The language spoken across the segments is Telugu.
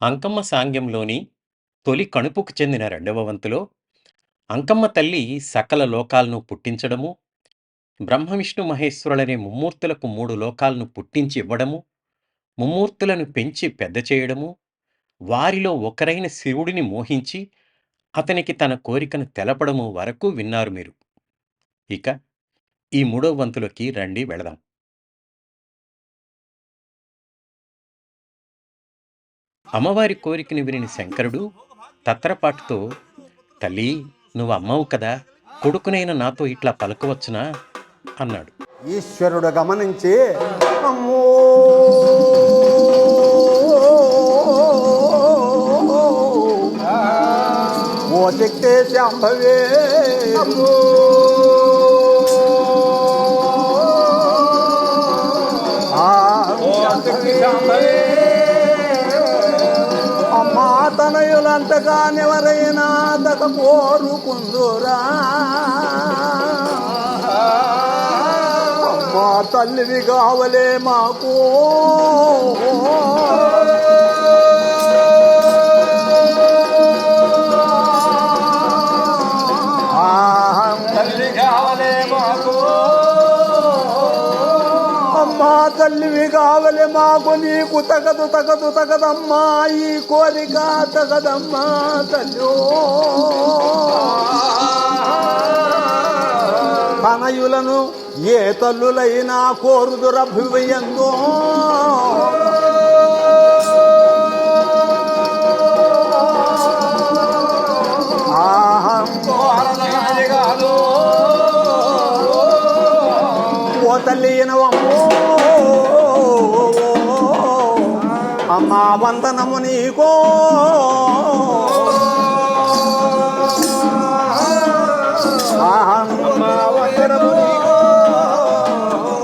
అంకమ్మ సాంగ్యంలోని తొలి కణుపుకు చెందిన రెండవ వంతులో అంకమ్మ తల్లి సకల లోకాలను పుట్టించడము బ్రహ్మ విష్ణు మహేశ్వరులనే ముమ్మూర్తులకు మూడు లోకాలను పుట్టించి ఇవ్వడము ముమ్మూర్తులను పెంచి పెద్ద చేయడము వారిలో ఒకరైన శివుడిని మోహించి అతనికి తన కోరికను తెలపడము వరకు విన్నారు మీరు. ఇక ఈ మూడో వంతులోకి రండి వెళదాం. అమ్మవారి కోరికని విని శంకరుడు తత్రపాటుతో తల్లి నువ్వు అమ్మవు కదా కొడుకునైన నాతో ఇట్లా పలకవచ్చునా? అన్నాడు. ఈశ్వరుడు గమనించి అమ్మో! ఓ శక్తే శాంభవే ఆ, తనయులంతగా ఎవరైనా దక కోరుకుందురా మా తల్లివి కావలే మాకు. తల్లివి కావలే మాకు నీకు తగదు తగదు తగదమ్మా ఈ కోరిక తగదమ్మా తల్లి. తనయులను ఏ తల్లులైనా కోరుదురభివయందో ఓ తల్లి ఇనవమ్మో. వందనము నీకో.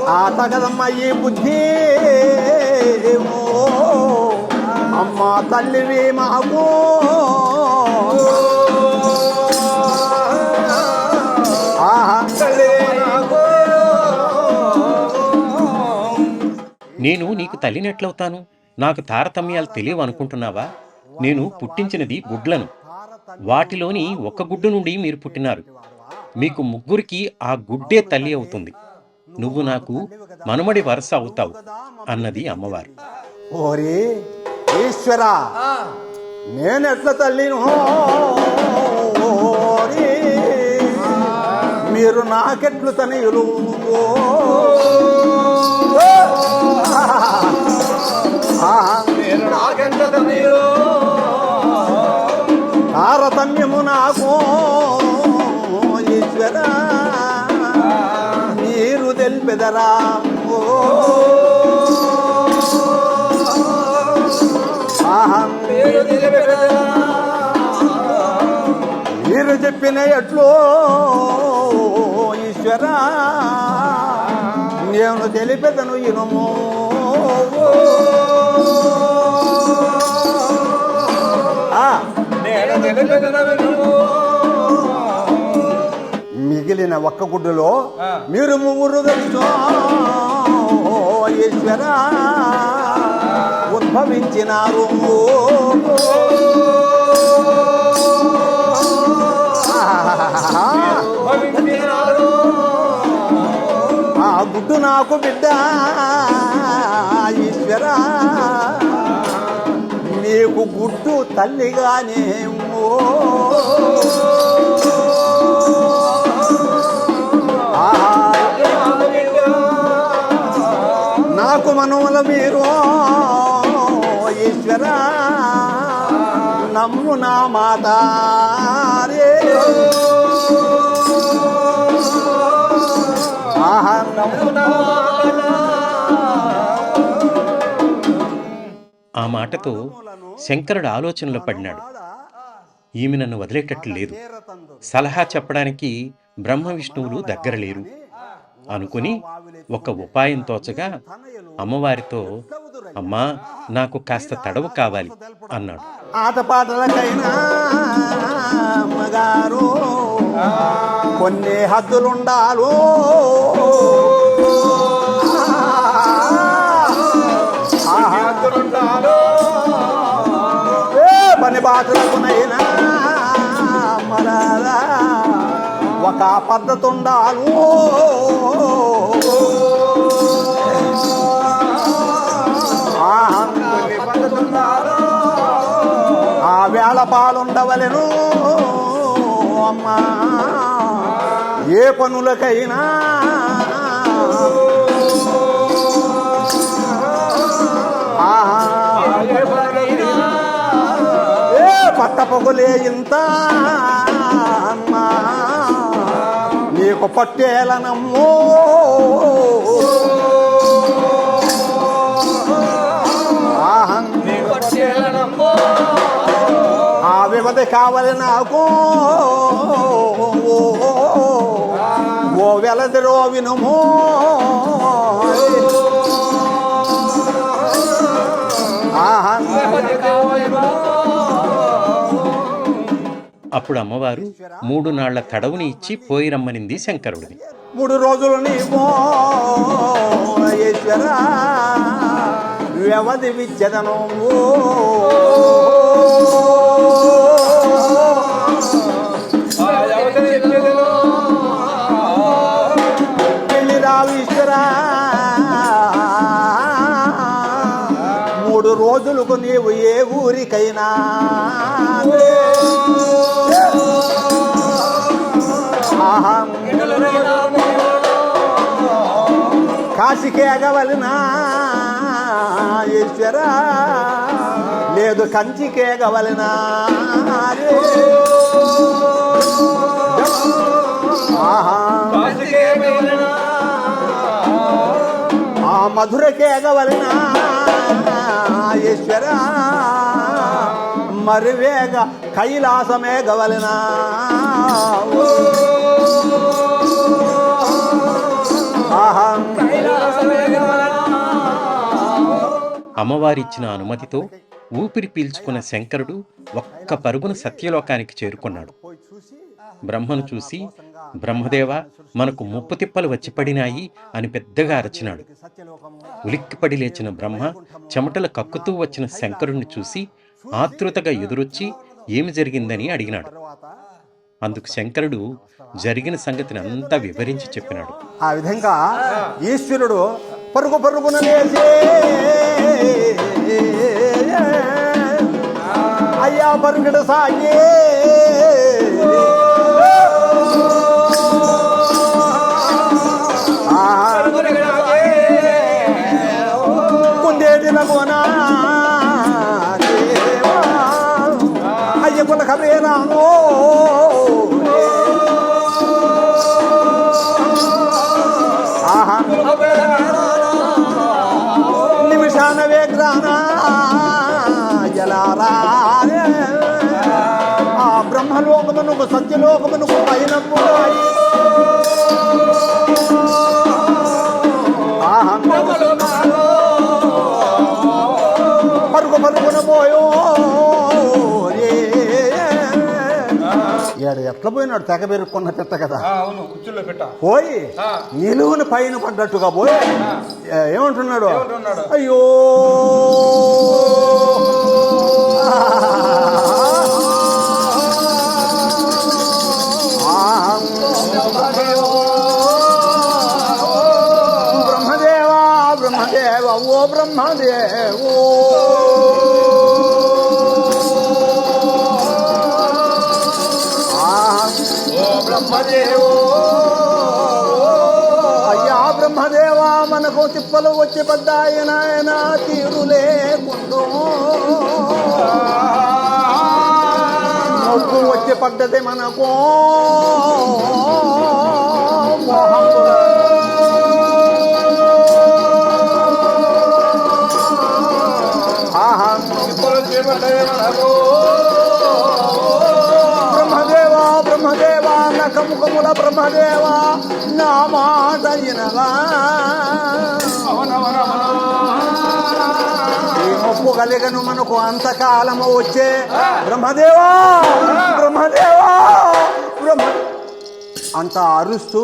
ఆ తగదమ్మ ఈ బుద్ధి అమ్మ తల్లివి మాకు. ఆహా నేను నీకు తల్లినట్లవుతాను నాకు తారతమ్యాలు తెలియవు అనుకుంటున్నావా నేను పుట్టించినది గుడ్లను. వాటిలోని ఒక గుడ్డు నుండి మీరు పుట్టినారు. మీకు ముగ్గురికి ఆ గుడ్డే తల్లి అవుతుంది. నువ్వు నాకు మనుమడి వరస అవుతావు అన్నది అమ్మవారు. ఓరి ఈశ్వరా నేనెట్ల తల్లిను? మీరు నాకెట్లు తనయులు? తెలిపెదరా ఓ. మీరు చెప్పిన ఎట్లో ఈశ్వర. నేను తెలిపెదను ఇనము. ఆ, మిగిలిన ఒక్క గుడ్డులో మీరు ముగ్గురు ఈశ్వర ఉద్భవించినారు. ఆ గుడ్డు నాకు బిడ్డ. ఈశ్వర నీకు గుడ్డు తల్లిగానే నాకు మనముల మీరు ఈశ్వర. నమ్ము నా మాత ఆ మాటతో శంకరుడు ఆలోచనలో పడినాడు. ఈమె నన్ను వదిలేటట్లు లేదు. సలహా చెప్పడానికి బ్రహ్మ విష్ణువులు దగ్గర లేరు. అనుకుని ఒక ఉపాయం తోచగా అమ్మవారితో అమ్మా నాకు కాస్త తడవు కావాలి అన్నాడు. ఆటపాటలకైనా మగారు కొన్ని హద్దులుండాలు. ఆహా. పని బాధలకునైనా మరారా ఒక పద్ధతి ఉండాలు ఆ ఆ వేళ పాలుండవలెను అమ్మా. ఏ పనులకైనా. ఏ పట్ట పొగులే ఇంత అమ్మా. నీకు పట్టేలనమ్మో. ఆ వ్యవధి కావాలి నాకు. ఓ వెలదిరో వినుము ఆహా అప్పుడు అమ్మవారు మూడు నాళ్ళ తడవుని ఇచ్చి పోయి రమ్మనింది శంకరుడిని. మూడు రోజులని వ్యవధి విచ్చదను మూడు రోజులకు నీవు ఏ ఊరికైనా కాశీకేగవలనా ఈశ్వర. లేదు కంచికేగవలనా? ఆ మధురకేగవలనా? ఈశ్వర. మరి వేగ కైలాసమే అమ్మవారిచ్చిన అనుమతితో ఊపిరి పీల్చుకున్న శంకరుడు ఒక్క పరుగున సత్యలోకానికి చేరుకున్నాడు. బ్రహ్మను చూసి బ్రహ్మదేవ మనకు ముప్పు తిప్పలు వచ్చి పడినాయి అని పెద్దగా అరచినాడు. ఉలిక్కిపడి లేచిన బ్రహ్మ చెమటలు కక్కుతూ వచ్చిన శంకరుణ్ణి చూసి ఆతృతగా ఎదురొచ్చి ఏమి జరిగిందని అడిగినాడు. అందుకు శంకరుడు జరిగిన సంగతిని అంతా వివరించి చెప్పినాడు. ఆ విధంగా ఈశ్వరుడు పరుగు పరుగున లేచే అయ్యా పరుగుడు సాగే. బ్రహ్మలోకమునకు సత్యలోకమునకు పైన పోయి ఆహా పరుగు పరుగున పోయో. ఏడు ఎట్లా పోయినాడు? తెగ పెరుక్కున్న పెట్ట కదా. పోయి. నిలువున పైన పడ్డట్టుగా పోయి ఏమంటున్నాడు? అయ్యో. మనకు తిప్పలు వచ్చి పడ్డాయి నాయన తీరులే ముందు నొప్పు వచ్చి పడ్డది మనకు మోహంపుర. ఆహా నఖముఖముల బ్రహ్మదేవా నా మాట వినవా కలిగను మనకు అంతకాలము వచ్చే బ్రహ్మదేవా బ్రహ్మదేవా బ్రహ్మ. అంత అరుస్తూ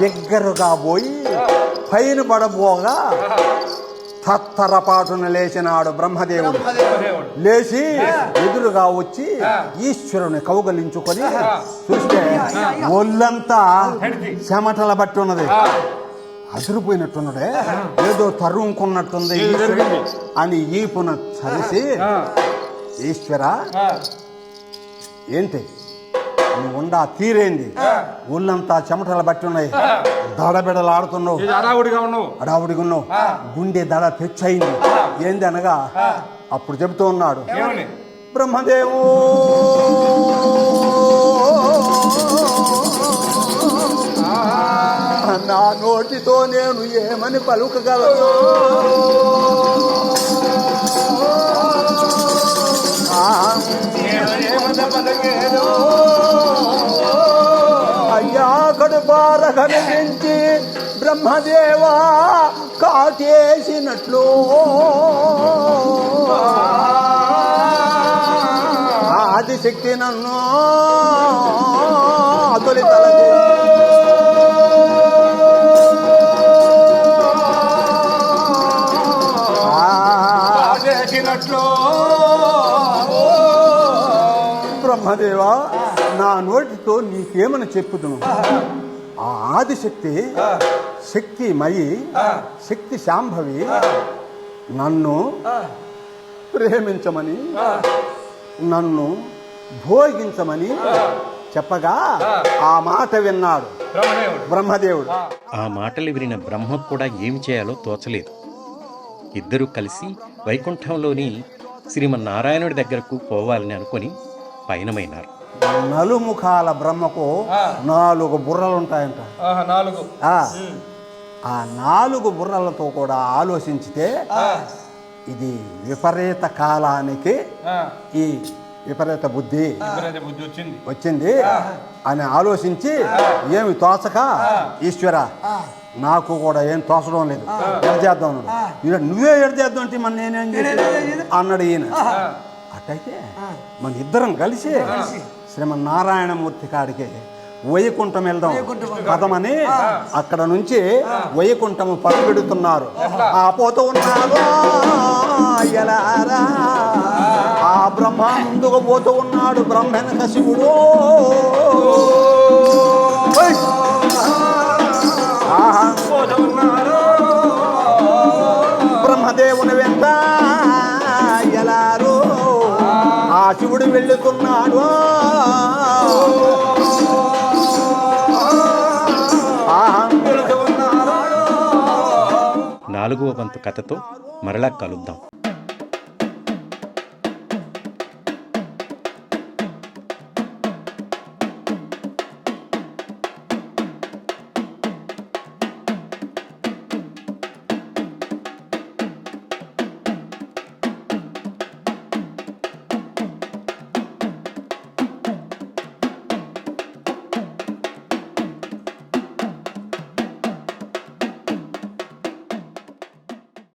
దగ్గరగా పోయి పైన పడబోగా తత్తరపాటున లేచినాడు బ్రహ్మదేవుడు. లేచి ఎదురుగా వచ్చి ఈశ్వరుని కౌగలించుకొని చూస్తే ఒళ్ళంతా చెమటల బట్టి ఉన్నది అదిరిపోయినట్టున్నదే. ఏదో తరుముకున్నట్టుంది అని ఈపున చరిసి ఈశ్వర ఏంటి? నువ్వు ఉండా తీరేంది? ఒళ్ళంతా చెమటలు బట్టి ఉన్నాయి. హడావుడిగా ఉన్నావు అడావుడిగా ఉన్నావు. గుండె దడ తెచ్చయింది. ఏంది అనగా అప్పుడు చెబుతూ ఉన్నాడు. బ్రహ్మదేవు! నా నోటితో నేను ఏమని పలుకగలను? అయ్యా కడుపార కనిపించి బ్రహ్మదేవా కాటేసినట్లు. ఆదిశక్తి నన్ను అతలి బ్రహ్మదేవా నా నోటితో నీకేమని చెప్పుదును? ఆ ఆదిశక్తి శక్తి మయి శక్తి శాంభవి నన్ను ప్రేమించమని నన్ను భోగించమని చెప్పగా ఆ మాట విన్నాడు బ్రహ్మదేవుడు. బ్రహ్మదేవుడు. ఆ. మాటలు వినిన బ్రహ్మ కూడా ఏమి చేయాలో తోచలేదు. ఇద్దరూ కలిసి వైకుంఠంలోని శ్రీమన్నారాయణుడి దగ్గరకు పోవాలని అనుకొని పయనమైనారు నలుముఖాల బ్రహ్మకు నాలుగు బుర్రలు ఉంటాయంట నాలుగు. ఆ, ఆ నాలుగు బుర్రలతో కూడా ఆలోచించితే ఇది విపరీత కాలానికి ఆ, ఈ విపరీత బుద్ధి వచ్చింది. వచ్చింది అని ఆలోచించి ఏమి తోచక ఈశ్వర నాకు కూడా ఏం తోచడం లేదు. ఎడ చేద్దాం? అన్నాడు ఈయన, నువ్వే ఎడ చేద్దాం అంటే మన నేనేం చేసి అన్నాడు ఈయన. అట్టయితే మన ఇద్దరం కలిసి శ్రీమన్నారాయణమూర్తి కాడికి వైకుంఠం వెళ్దాం. పదమని అక్కడ నుంచి వైకుంఠము పరుగెడుతున్నారు. ఆ పోతూ ఉన్నారు ఆ. బ్రహ్మ ముందుకు పోతూ ఉన్నాడు బ్రహ్మనక శివుడు. ఇంకో వంతు కథతో మరలా కలుద్దాం.